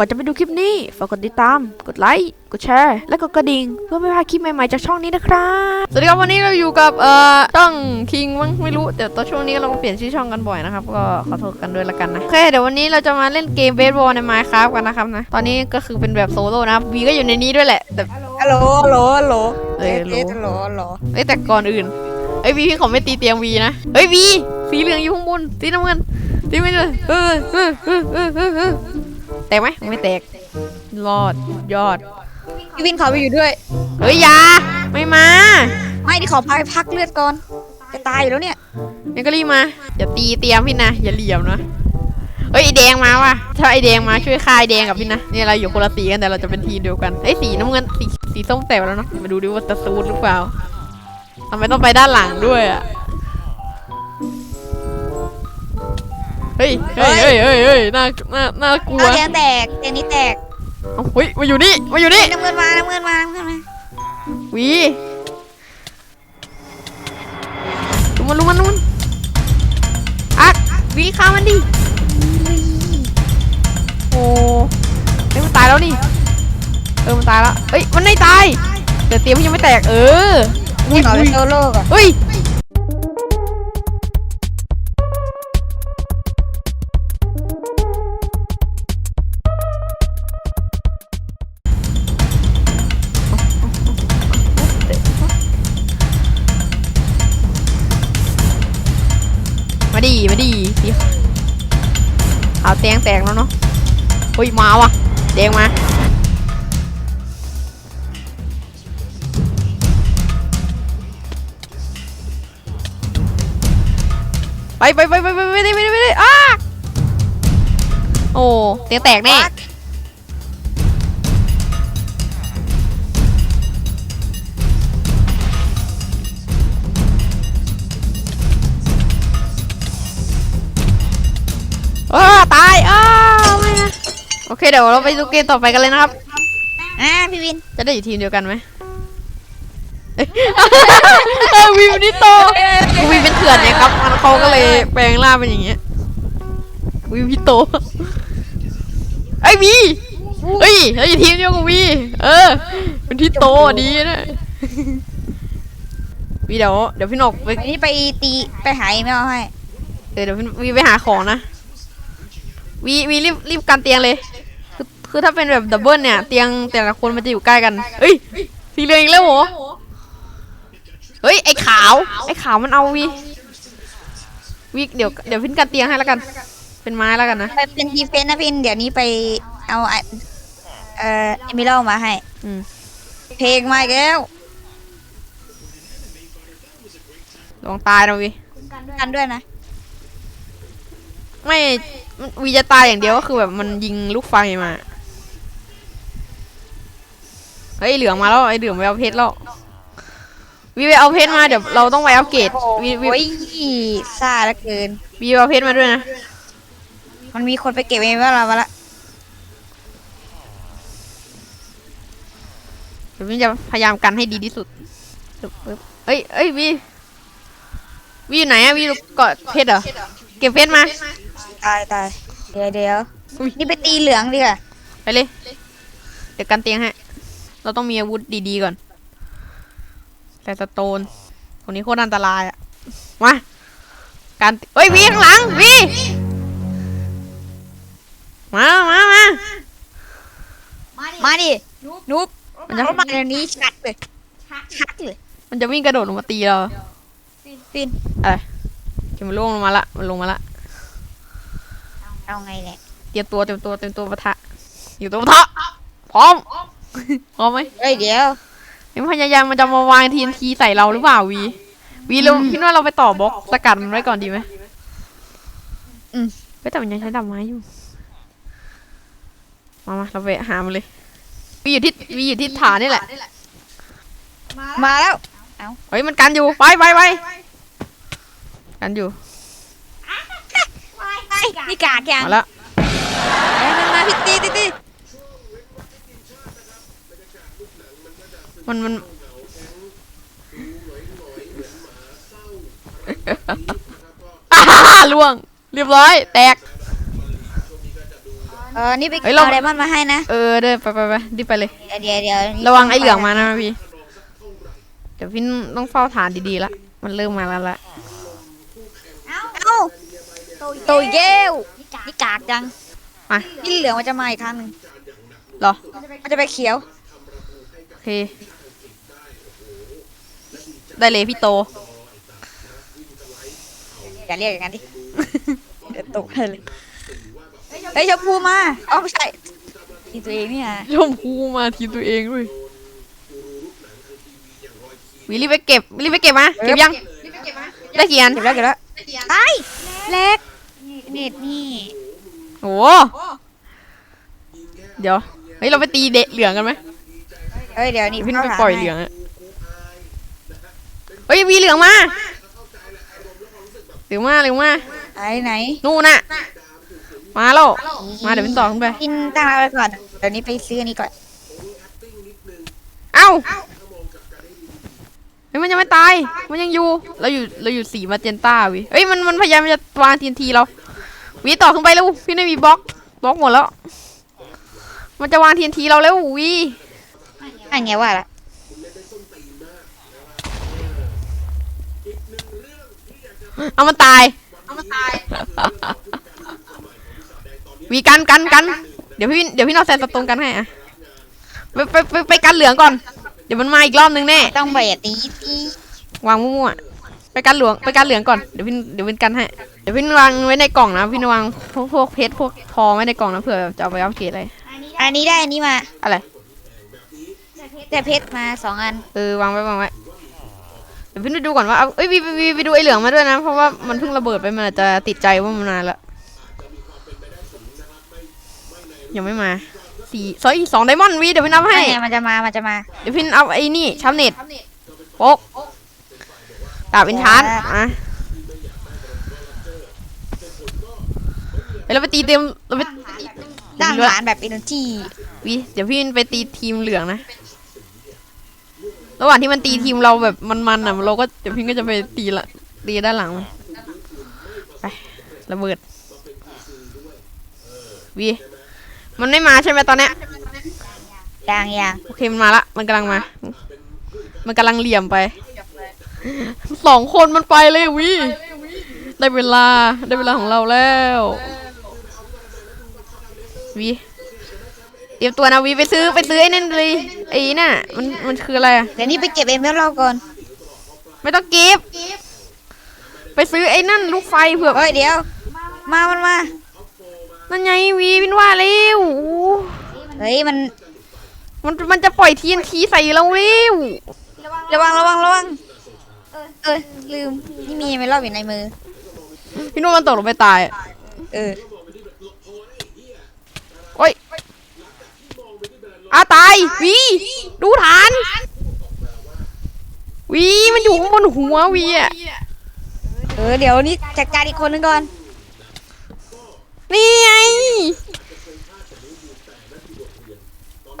ก่อนจะไปดูคลิปนี้ฝากกดติดตาม กดไลค์ กดแชร์ และกดกระดิ่ง เพื่อไม่พลาดคลิปใหม่ๆจากช่องนี้นะครับ สวัสดีครับวันนี้เราอยู่กับเอ่อช่องคิงมั้งไม่รู้แต่ตอนช่วงนี้เราก็เปลี่ยนชื่อช่องกันบ่อยนะครับ ก็ขอโทษกันด้วยละกันนะโอเคเดี๋ยววันนี้เราจะมาเล่นเกมเบสบอลใน Minecraft กันนะครับนะ ตอนนี้ก็คือเป็นแบบโซโล่นะครับวีก็อยู่ในนี้ด้วยแหละแต่ฮัลโหลฮัลโหลฮัลโหลเอ้ยเฮัลโหลฮัลโหลเอ้ยแต่ก่อนอื่นเอ้ยวีพี่ขอไม่ตีเตียงวีนะเอ้ยวีสีเหลืองอยู่ข้างบนสีน้ำเงินตีไม่เลยเออเออเออเออเออเออ แตกไหมไม่แตก รอดยอด พี่วินขอไปอยู่ด้วย เฮ้ยอยาไม่มาไม่ที่ขอพาไปพักเลือดก่อน จะตายอยู่แล้วเนี่ย งั้นก็รีบมา อย่าตีเตียงพี่นะ อย่าเหลี่ยมนะ เฮ้ยไอแดงมาว่ะ ถ้าไอแดงมาช่วยฆ่าไอแดงกับพี่นะเนี่ยเราอยู่คนละสีกันแต่เราจะเป็นทีมเดียวกันไอยสีน้ำเงินสีสีส้มแตกแล้วเนาะ มาดูดิว่าจะซูดหรือเปล่าทำไมต้องไปด้านหลังด้วยอะ เฮ้ยเฮ้ยเฮ้ยเฮ้ยเฮ้ยน่าน่าน่ากลัวเอาแทงแตกเตียงนี้แตกเอ้าเฮ้ยมาอยู่นี่มาอยู่นี่น้ำเงินมาน้ำเงินมาน้ำเงินมาวีลุมมันลุมมันลุมมันอักวีฆ่ามันดิโอ้เฮ้ยมันตายแล้วนี่เออมันตายแล้วเอ้ยมันไม่ตายแต่เตียงมันยังไม่แตกเอออุ้ยขอไปอุ้ยโซโล่ก่อนเฮ้ย ดีมาดีสีขาวแตงแตกแล้วเนาะเฮ้ยมาว่ะแดงมาไปไปไปไปไปไปไปไปได้ไปได้อ้าโอ้เตียงแตกแน่ อ้าตายอ้าไม่นะโอเคเดี๋ยวเราไปดูเกมต่อไปกันเลยนะครับ อ่าพี่วินจะได้อยู่ทีมเดียวกันไหมเอ้ยเออวีวันนี้โตวีเป็นเถื่อนไงครับมันเขาก็เลยแปลงร่างเป็นอย่างเงี้ยวีพี่โตไอ้ยวีเฮ้ยเฮ้ยทีมเดียวกับวีเออเป็นที่โตอะดีนะวีเดี๋ยวเดี๋ยวพี่หนกไปวันนี้ไปตีไปหาอีเมลให้เออเดี๋ยวพี่วีไปหาของนะ วีวีรีบรีบกันเตียงเลย คือคือถ้าเป็นแบบดับเบิลเนี่ยเตียงแต่ละคนมันจะอยู่ใกล้กันเอ้ยสีเหลืองอีกแล้วเหรอเฮ้ยไอ้ขาวไอ้ขาวมันเอาวีวีเดี๋ยวเดี๋ยวพินกันเตียงให้แล้วกัน เป็นไม้แล้วกันนะไปเป็นดีเฟนต์นะพี่วินเดี๋ยวนี้ไปเอาไอเอ่อเอมิเล่มาให้อืมเพลงมาอีกแล้วลองตายนะวีกันด้วยนะ ไม่มัน วีจะตายอย่างเดียวก็คือแบบมันยิงลูกไฟมา เฮ้ยเหลืองมาแล้วไอ้เหลืองไปเอาเพชรแล้ววีไปเอาเพชรมาเดี๋ยวเราต้องไปอัปเกรดวีวีโอ้ยซ่าเหลือเกิน วีไปเอาเพชรมาด้วยนะ มันมีคนไปเก็บเอมิเล่มาละเดี๋ยววินจะพยายามกันให้ดีที่สุดปึ๊บปึ๊บเอ้ยเอ้ยวีวีอยู่ไหนอะวีเกาะเพชรเหรอ เก็บเพชรมา ตายตายเดี๋ยวเดี๋ยวอุ๊ย นี่ไปตีเหลืองดีกว่าไปเลย เดี๋ยวกันเตียงให้ เราต้องมีอาวุธดีๆก่อน แต่สโตนคนนี้โคตรอันตรายอะมา การเฮ้ยวีข้างหลังวีมามามามาดินุ๊บมันจะเข้ามาเดี๋ยวนี้ชัดเลยชัดเลยมันจะวิ่งกระโดดลงมาตีเราฟินเอ้ยเก็บมันล่วงลงมาละ มันลงมาละ เอาไงเนี่ยเตรียมตัวเตรียมตัวเตรียมตัวปะทะ อยู่ตัวปะทะ พร้อม พร้อมไหมเอ้ยเดี๋ยวไอ้พยายามมันจะมาวางทีนทีใส่เราหรือเปล่าวี วีเราคิดว่าเราไปต่อบล็อกสกัดมันไว้ก่อนดีไหมอืมเฮ้ยแต่มันยังใช้ดาบไม้อยู่ มามาเราไปหามันเลย วีอยู่ที่วีอยู่ที่ฐานนี่แหละ มาแล้ว เฮ้ยมันกันอยู่ ไปไปไปกันอยู่ไป นี่กากยังมาแล้วเอ้ยมันมาพี่ตีตีตีมันมันอ่าล่วง เรียบร้อย แตก เออ นี่ไปเฮ้ยเรา เอาไดมอนด์มาให้นะ เออเดินไปไปไปรีบไปเลย เดี๋ยวเดี๋ยวเดี๋ยวระวังไอ้เหลืองมานะพี่ เดี๋ยวพี่ต้องเฝ้าฐานดีๆละ มันเริ่มมาแล้วละเอ้า โตยเย้วนี่กากจังมานี่เหลืองมันจะมาอีกครั้งหนึ่งเหรอ มันจะไปเขียว โอเค ได้เลยพี่โต อย่าเรียกอย่างนั้นดิ เดี๋ยวตกให้เลย เฮ้ยชมพูมาอ๋อไม่ใช่ทีตัวเองเนี่ยชมพูมาทีมตัวเองด้วยวิรีบไปเก็บรีบไปเก็บมา เก็บยัง ได้กี่อันเก็บแล้วเก็บแล้วไอ้เล็ก เน็ตนี่โอ้เดี๋ยว เฮ้ย เราไปตีเดะเหลืองกันไหมเฮ้ยเดี๋ยวนี่พี่ข้าไปหาปล่อยให้เหลืองอะเฮ้ยวีเหลืองมาเหลืองมาเหลืองมาไหนไหนนู่นน่ะ มาแล้ว มาเดี๋ยวพี่ต่อขึ้นไป กินตั้งร้านไว้ก่อน เดี๋ยวนี้ไปซื้ออันนี้ก่อน เอ้าเฮ้ยมันยังไม่ตาย มันยังอยู่ เราอยู่ เราอยู่สีมาเจนต้าวิเฮ้ย มัน มันพยายามจะวางทีนทีเรา วีต่อขึ้นไปแล้วพี่ไม่มีบล็อกบล็อกหมดแล้ว มันจะวางทีนทีเราแล้ววีอันไงว่าละเอามันตาย เอามันตาย วีกันกันกัน เดี๋ยวพี่เดี๋ยวพี่นอกแซนสตรงกันให้อะไปไปไปไปกันเหลืองก่อน เดี๋ยวมันมาอีกรอบนึงแน่ ต้องไปอะตีตีวางมั่วๆไปกันเหลืองไปกันเหลืองก่อน เดี๋ยวพี่เดี๋ยวพี่กันให้เดี๋ยวพี่วางไว้ในกล่องนะพี่วางพวกพวกเพชรพวกทองไว้ในกล่องนะเผื่อจะเอาไปอัพเกรดอะไรอันนี้ได้อันนี้มาอะไรแต่เพชรมาสองอันเออวางไว้วางไว้เดี๋ยวพี่ดูก่อนว่าเอาเอ้ยวีวีไปดูไอ้เหลืองมาด้วยนะ เพราะว่ามันเพิ่งระเบิดไปมันอาจจะติดใจว่ามันนานละยังไม่มาสี่สองสองไดมอนด์วีเดี๋ยวพี่นับให้อันไงมันจะมามันจะมาเดี๋ยวพี่เอาไอ้นี่ชาวเน็ตโป๊กดาบอินชานอะ เดี๋ยวเราไปตีเต็มเราไปด้านหลานแบบเอเนจีวิเดี๋ยวพี่ไปตีทีมเหลืองนะ ระหว่างที่มันตีทีมเราแบบมันๆอะ เราก็เดี๋ยวพี่ก็จะไปตีละตีด้านหลังมันไประเบิดวีมันไม่มาใช่ไหมตอนเนี้ยยางยางโอเคมันมาละมันกำลังมา มันกำลังเหลี่ยมไปสองคนมันไปเลยวิได้เวลาได้เวลาของเราแล้ว วิเตรียมตัวนะวิไปซื้อไปซื้อไอ้นั่นเลยไอ้น่ะมันมันคืออะไรอะเดี๋ยวนี้ไปเก็บเอ็มเบลเราก่อน ไม่ต้องเก็บไปซื้อไอ้นั่นลูกไฟเผื่อเฮ้ยเดี๋ยว มามันมานั่นไงวีวินว่าเร็วเฮ้ยมัน มันมันจะปล่อยทีนทีใส่เราเร็วระวังระวังระวังเออลืมนี่มีเมลอนอยู่ในมือ พี่นุ่มมันตกลงไปตายอะเออโอ้ อาตายวีดูฐานวีมันอยู่ข้างบนหัววีอะเออเดี๋ยวนี้จัดการอีกคนนึงก่อน นี่ไง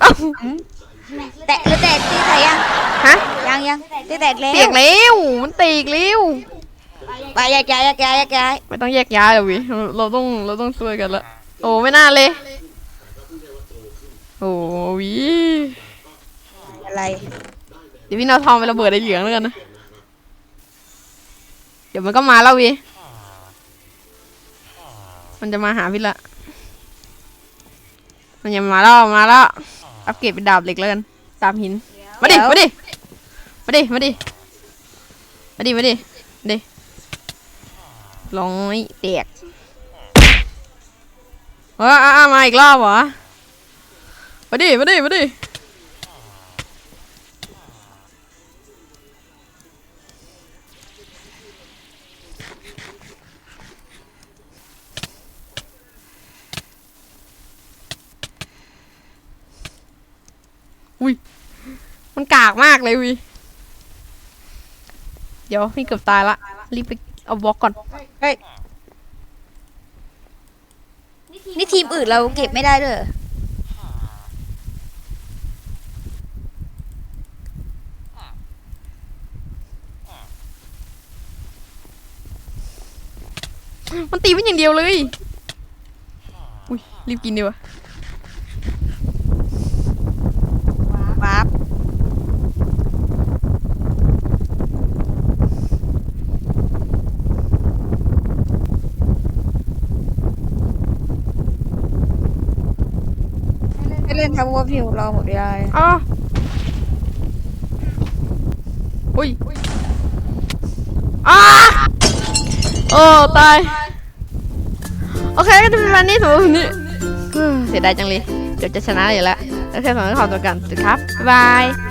เอ้าแตะหรือแตกตีใส่ยังฮะยังยังตีแตกแล้วเตียกเร็วมันเตีกเร็วไปแยกย้ายแยกย้ายแยกย้ายไม่ต้องแยกย้ายหรอกวีเราเราต้องเราต้องช่วยกันละโอ้ไม่น่าเลย โอ้วีอะไร เดี๋ยวพี่เอาทองไประเบิดไอ้เหลืองแล้วกันนะ เดี๋ยวมันก็มาแล้ววีมันจะมาหาพี่ละ มันยังมาแล้วมาแล้ว อัปเกรดเป็นดาบเหล็กแล้วกันดาบหิน มาดิ มาดิ มาดิ มาดิ มาดิ มาดิมาดิร้อยแตกเอออะมาอีกรอบเหรอ มาดิมาดิมาดิอุ้ย มันกากมากเลยวิเดี๋ยวพี่เกือบตายละ รีบไปเอาบล็อกก่อน เฮ้ย นี่ทีมอื่นเราเก็บไม่ได้เด้อ มันตีเป็นอย่างเดียวเลย อุ้ยรีบกินดีกว่าวาร์ปไม่เล่นทับว่าพิวรอหมดเวลาเลยอ๋ออุ้ยอ้าโอ้ตายโอเคก็จะเป็นวันนี้สำหรับวันนี้เฮ้ยเสียดายจังเลย เดี๋ยวจะชนะอยู่แล้วแล้วแค่สองคนขอตัวกันสวัสดีครับ บ๊ายบาย